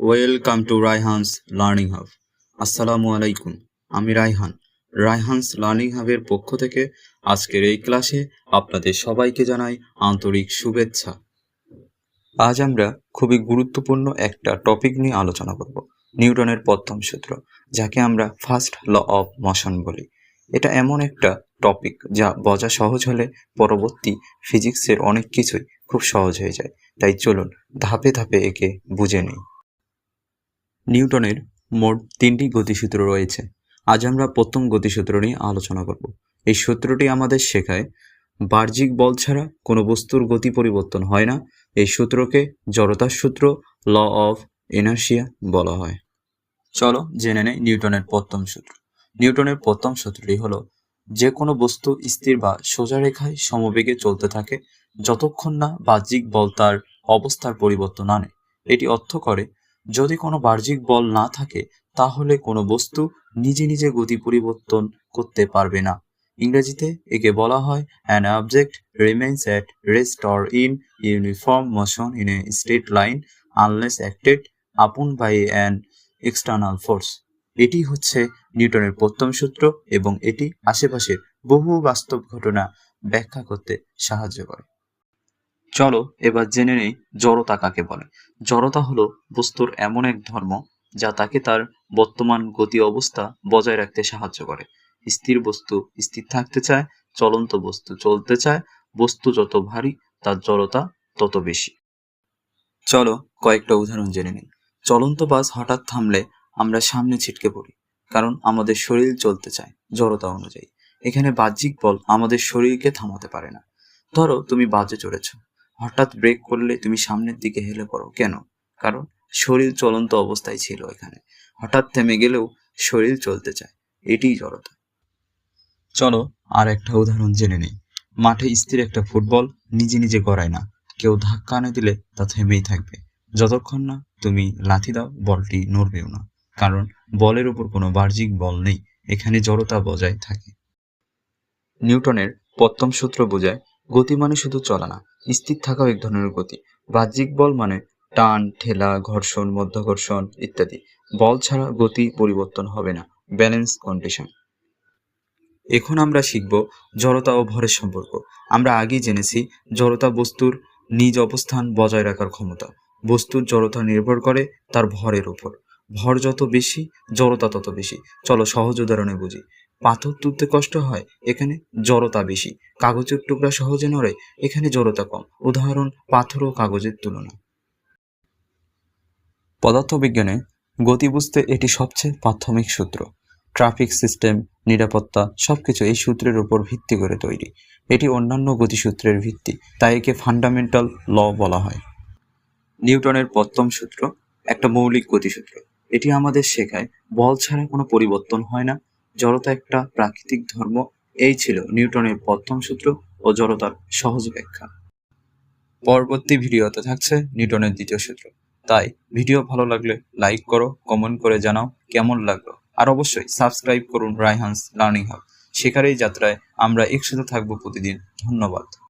Welcome to Raihan's learning hub আসসালামু আলাইকুম আমি রায়হান। রায়হানস লার্নিং হাবের পক্ষ থেকে আজকের এই ক্লাসে আপনাদের সবাইকে জানাই আন্তরিক শুভেচ্ছা। আজ আমরা খুবই গুরুত্বপূর্ণ একটা টপিক নিয়ে আলোচনা করব, নিউটনের প্রথম সূত্র, যাকে আমরা ফার্স্ট ল অফ মোশন বলি। এটা এমন একটা টপিক যা বজা সহজ হলে পরবর্তী ফিজিক্সের অনেক কিছুই খুব সহজ হয়ে যায়। তাই চলুন ধাপে ধাপে একে বুঝে নিই। নিউটনের মোট তিনটি গতিসূত্র রয়েছে। আজ আমরা প্রথম গতিসূত্র নিয়ে আলোচনা করব। এই সূত্রটি আমাদের শেখায়, বাহ্যিক বল ছাড়া কোনো বস্তুর গতি পরিবর্তন হয় না। এই সূত্রকে জড়তার সূত্র ল অফ এনার্শিয়া বলা হয়। চলো জেনে নেই নিউটনের প্রথম সূত্র। নিউটনের প্রথম সূত্রটি হলো যে কোনো বস্তু স্থির বা সোজা রেখায় সমবেগে চলতে থাকে, যতক্ষণ না বাহ্যিক বল তার অবস্থার পরিবর্তন আনে। এটি অর্থ করে যদি কোনো বাহ্যিক বল না থাকে, তাহলে কোনো বস্তু নিজে নিজে গতি পরিবর্তন করতে পারবে না। ইংরেজিতে একে বলা হয় an object remains at rest or in uniform motion in a straight line unless acted upon by an external force এটি হচ্ছে নিউটনের প্রথম সূত্র এবং এটি আশেপাশের বহু বাস্তব ঘটনা ব্যাখ্যা করতে সাহায্য করে। চলো, এবার জেনে নেই জড়তা কাকে বলে। জড়তা হলো বস্তুর এমন এক ধর্ম যা তাকে তার বর্তমান গতি অবস্থা বজায় রাখতে সাহায্য করে। স্থির বস্তু স্থির থাকতে চায়, চলন্ত বস্তু চলতে চায়, বস্তু যত ভারী, তার জড়তা তত বেশি। চলো, কয়েকটা উদাহরণ জেনে নিই। চলন্ত বাস হঠাৎ থামলে আমরা সামনে ছিটকে পড়ি, কারণ আমাদের শরীর চলতে চায় জড়তা অনুযায়ী। এখানে বাহ্যিক বল আমাদের শরীরকে থামাতে পারে না। ধরো, তুমি বাজে চড়েছো। হঠাৎ ব্রেক করলে তুমি সামনের দিকে হেলে পড়ো। কেন? কারণ শরীর চলন্ত অবস্থায় ছিল এখানে। হঠাৎ থেমে গেলেও শরীর চলতে চায়। এটিই জড়তা। চলো আর একটা উদাহরণ জেনে নেই। মাঠে স্থির একটা ফুটবল নিজে নিজে গড়ায় না। কেউ ধাক্কা এনে দিলে তা থেমেই থাকবে। যতক্ষণ না তুমি লাথি দাও, বলটি নড়বেও না। কারণ বলের উপর কোনো বাহ্যিক বল নেই। এখানে জড়তা বজায় থাকে। নিউটনের প্রথম সূত্র বোঝায় গতি মানে শুধু চলা না, স্থির থাকাও এক ধরনের গতি। বাহ্যিক বল মানে টান, ঠেলা, ঘর্ষণ মধ্যাকর্ষণ ইত্যাদি। বল ছাড়া গতি পরিবর্তন হবে না ব্যালেন্স কন্ডিশন এখন আমরা শিখব জড়তা ও ভরের সম্পর্ক। আমরা আগেই জেনেছি জড়তা বস্তুর নিজ অবস্থান বজায় রাখার ক্ষমতা। বস্তুর জড়তা নির্ভর করে তার ভরের উপর। ভর যত বেশি, জড়তা তত বেশি। চলো সহজ উদাহরণে বুঝি। পাথর তুলতে কষ্ট হয়, এখানে জড়তা বেশি। কাগজের টুকরা সহজে নড়ে, এখানে জড়তা কম। উদাহরণ, পাথর ও কাগজের তুলনা। পদার্থবিজ্ঞানে গতি বুঝতে এটি সবচেয়ে প্রাথমিক সূত্র। ট্রাফিক সিস্টেম, নিরাপত্তা, সবকিছু এই সূত্রের উপর ভিত্তি করে তৈরি। এটি অন্যান্য গতিসূত্রের ভিত্তি, তাই একে ফান্ডামেন্টাল ল বলা হয়। নিউটনের প্রথম সূত্র একটা মৌলিক গতিসূত্র। এটি আমাদের শেখায়, বল ছাড়া কোনো পরিবর্তন হয় না। জড়তা একটা প্রাকৃতিক ধর্ম। এই ছিল নিউটনের প্রথম সূত্র ও জড়তার সহজ ব্যাখ্যা। পরবর্তী ভিডিওতে থাকছে নিউটনের দ্বিতীয় সূত্র। তাই ভিডিও ভালো লাগলে লাইক করো, কমেন্ট করে জানাও কেমন লাগল। আর অবশ্যই সাবস্ক্রাইব করুন রাইহান্স লার্নিং হাব। শেখার এই যাত্রায় আমরা একসাথে থাকব প্রতিদিন। ধন্যবাদ।